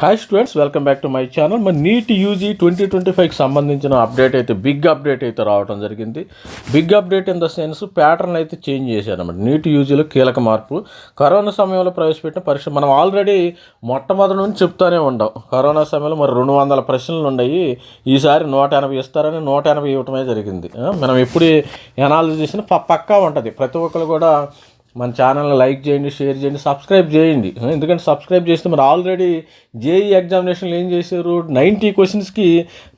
Hi students welcome back to my channel మరి NEET UG twenty twenty ఫైవ్కి సంబంధించిన update అయితే బిగ్ అప్డేట్ అయితే రావడం జరిగింది. Big update in the sense pattern అయితే చేంజ్ చేశారన్నమాట నీట్ యూజీలో కీలక మార్పు. కరోనా సమయంలో ప్రవేశపెట్టిన పరీక్ష మనం ఆల్రెడీ మొట్టమొదటి నుంచి చెప్తానే ఉండం. కరోనా సమయంలో మరి రెండు వందల ప్రశ్నలు ఉన్నాయి. ఈసారి నూట ఎనభై ఇస్తారని నూట ఎనభై ఇవ్వటమే జరిగింది. మనం ఎప్పుడు ఎనాలిసిస్ చేసినా పక్కా ఉంటుంది. ప్రతి ఒక్కరు కూడా మన ఛానల్ని లైక్ చేయండి షేర్ చేయండి సబ్స్క్రైబ్ చేయండి. ఎందుకంటే సబ్స్క్రైబ్ చేస్తే మరి ఆల్రెడీ జేఈ ఎగ్జామినేషన్లు ఏం చేశారు? నైంటీ క్వశ్చన్స్కి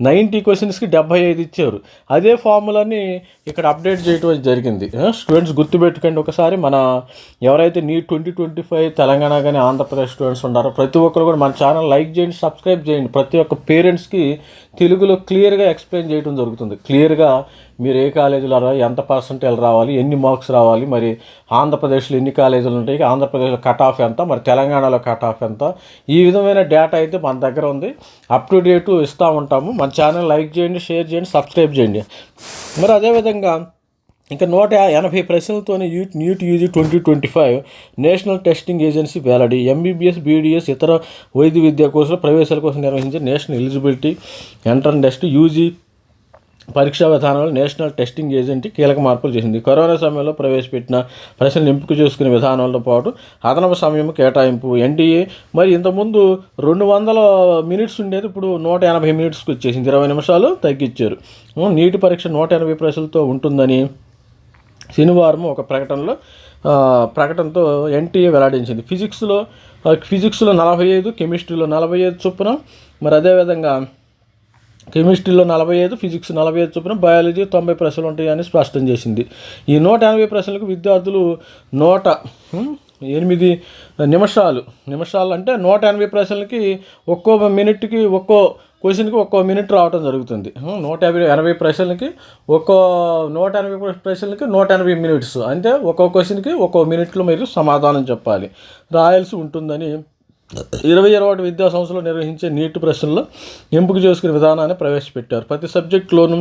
నైంటీ క్వశ్చన్స్కి డెబ్బై ఐదు ఇచ్చారు. అదే ఫార్ములాని ఇక్కడ అప్డేట్ చేయడం జరిగింది. స్టూడెంట్స్ గుర్తుపెట్టుకోండి ఒకసారి. మన ఎవరైతే నీ ట్వంటీ ట్వంటీ ఫైవ్ తెలంగాణ కానీ ఆంధ్రప్రదేశ్ స్టూడెంట్స్ ఉన్నారో ప్రతి ఒక్కరు కూడా మన ఛానల్ లైక్ చేయండి సబ్స్క్రైబ్ చేయండి. ప్రతి ఒక్క పేరెంట్స్కి తెలుగులో క్లియర్గా ఎక్స్ప్లెయిన్ చేయడం జరుగుతుంది. క్లియర్గా మీరు ఏ కాలేజీలో ఎంత పర్సంటేజ్ రావాలి ఎన్ని మార్క్స్ రావాలి మరి ఆంధ్రప్రదేశ్లో ఎన్ని కాలేజీలు ఉంటాయి ఆంధ్రప్రదేశ్లో కట్ ఆఫ్ ఎంత మరి తెలంగాణలో కట్ ఆఫ్ ఎంత ఈ విధమైన డేటా అయితే మన దగ్గర ఉంది. అప్ టు డేట్ ఇస్తూ ఉంటాము. మన ఛానల్ లైక్ చేయండి షేర్ చేయండి సబ్స్క్రైబ్ చేయండి. మరి అదేవిధంగా ఇంకా నూట ఎనభై ప్రశ్నలతోనే యూట్ న్యూట్ UG twenty twenty five National Testing Agency వెల్లడి ఎంబీబీఎస్ బీడీఎస్ ఇతర వైద్య విద్యా కోర్సుల ప్రవేశాల కోసం నిర్వహించే National Eligibility Entrance Test UG పరీక్షా విధానంలో నేషనల్ టెస్టింగ్ ఏజెంట్ కీలక మార్పులు చేసింది. కరోనా సమయంలో ప్రవేశపెట్టిన ప్రశ్నలు ఎంపిక చేసుకునే విధానాలతో పాటు అదనపు సమయం కేటాయింపు ఎన్టీఏ మరి ఇంతకుముందు రెండు వందల మినిట్స్ ఉండేది ఇప్పుడు నూట ఎనభై మినిట్స్కి వచ్చేసింది. ఇరవై నిమిషాలు తగ్గించారు. నీటి పరీక్ష నూట ఎనభై ప్రశ్నలతో ఉంటుందని శనివారం ఒక ప్రకటనలో ప్రకటనతో ఎన్టీఏ వెల్లడించింది. ఫిజిక్స్లో ఫిజిక్స్లో నలభై ఐదు కెమిస్ట్రీలో నలభై ఐదు చొప్పున మరి అదేవిధంగా కెమిస్ట్రీలో నలభై ఐదు ఫిజిక్స్ నలభై ఐదు చొప్పున బయాలజీ తొంభై ప్రశ్నలు ఉంటాయని స్పష్టం చేసింది. ఈ నూట ఎనభై ప్రశ్నలకు విద్యార్థులు నూట ఎనిమిది నిమిషాలు. నిమిషాలు అంటే నూట ఎనభై ప్రశ్నలకి ఒక్కో మినిట్కి ఒక్కో క్వశ్చన్కి ఒక్కో మినిట్ రావడం జరుగుతుంది. నూట యాభై ఎనభై ప్రశ్నలకి ఒక్కో నూట ఎనభై ప్రశ్నలకి నూట ఎనభై మినిట్స్. అంటే ఒక్కో క్వశ్చన్కి ఒక్కో మినిట్లో మీరు సమాధానం చెప్పాలి. రాయాల్సి ఉంటుందని ఇరవై ఇరవై ఒకటి విద్యా సంస్థలో నిర్వహించే నీట్ ప్రశ్నల్లో ఎంపిక చేసుకునే విధానాన్ని ప్రవేశపెట్టారు. ప్రతి సబ్జెక్టులోనూ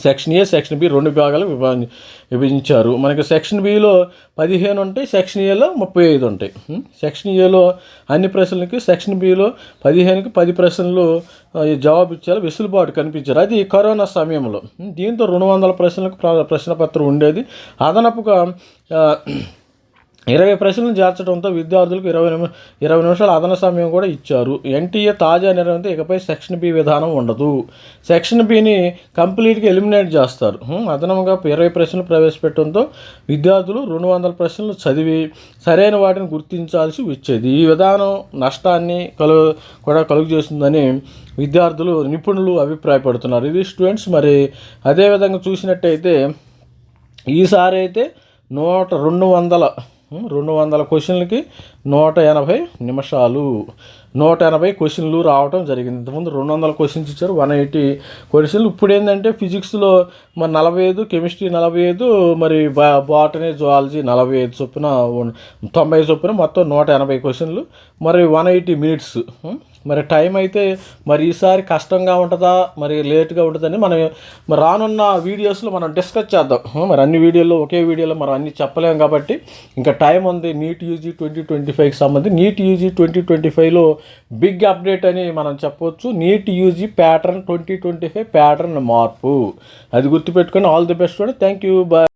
సెక్షన్ ఏ సెక్షన్ బి రెండు భాగాలు విభా విభజించారు. మనకి సెక్షన్ బిలో పదిహేను ఉంటాయి సెక్షన్ ఏలో ముప్పై ఐదు ఉంటాయి. సెక్షన్ ఏలో అన్ని ప్రశ్నలకి సెక్షన్ బిలో పదిహేనుకి పది ప్రశ్నలు జవాబు ఇచ్చారు వెసులుబాటు కనిపించారు. అది కరోనా సమయంలో. దీంతో రెండు వందల ప్రశ్నలకు ప్ర- ప్రశ్నపత్రం ఉండేది. అదనపుగా ఇరవై ప్రశ్నలు చేర్చడంతో విద్యార్థులకు ఇరవై నిమి ఇరవై నిమిషాల అదన సమయం కూడా ఇచ్చారు. ఎన్టీఏ తాజా నిర్ణయంతో ఇకపై సెక్షన్ బి విధానం ఉండదు. సెక్షన్ బిని కంప్లీట్గా ఎలిమినేట్ చేస్తారు. అదనంగా ఇరవై ప్రశ్నలు ప్రవేశపెట్టడంతో విద్యార్థులు రెండు వందల ప్రశ్నలు చదివి సరైన వాటిని గుర్తించాల్సి వచ్చేది. ఈ విధానం నష్టాన్ని కలు కూడా కలుగు చేస్తుందని విద్యార్థులు నిపుణులు అభిప్రాయపడుతున్నారు. ఇది స్టూడెంట్స్ మరి అదేవిధంగా చూసినట్టయితే ఈసారి అయితే నూట రెండు వందల రెండు వందల క్వశ్చన్లకి నూట ఎనభై నిమిషాలు. నూట ఎనభై క్వశ్చన్లు రావడం జరిగింది. ఇంతకుముందు రెండు వందల క్వశ్చన్స్ ఇచ్చారు వన్ ఎయిటీ క్వశ్చన్లు. ఇప్పుడు ఏంటంటే ఫిజిక్స్లో మరి నలభై ఐదు కెమిస్ట్రీ నలభై ఐదు మరి బా బాటనీ జువాలజీ నలభై ఐదు చొప్పున తొంభై చొప్పున మొత్తం నూట ఎనభై క్వశ్చన్లు. మరి వన్ ఎయిటీ మినిట్స్ మరి టైం అయితే మరి ఈసారి కష్టంగా ఉంటుందా మరి లేట్గా ఉంటుందని మనం మరి రానున్న వీడియోస్లో మనం డిస్కస్ చేద్దాం. మరి అన్ని వీడియోలో ఒకే వీడియోలో మనం అన్ని చెప్పలేం కాబట్టి ఇంకా టైం ఉంది నీట్ యూజీ ట్వంటీ ట్వంటీ ఫైవ్కి సంబంధించి. నీట్ యూజీ ట్వంటీ ట్వంటీ ఫైవ్లో బిగ్ అప్డేట్ అని మనం చెప్పవచ్చు NEET UG pattern twenty twenty five pattern మార్పు. అది గుర్తుపెట్టుకొని all the best thank you. Bye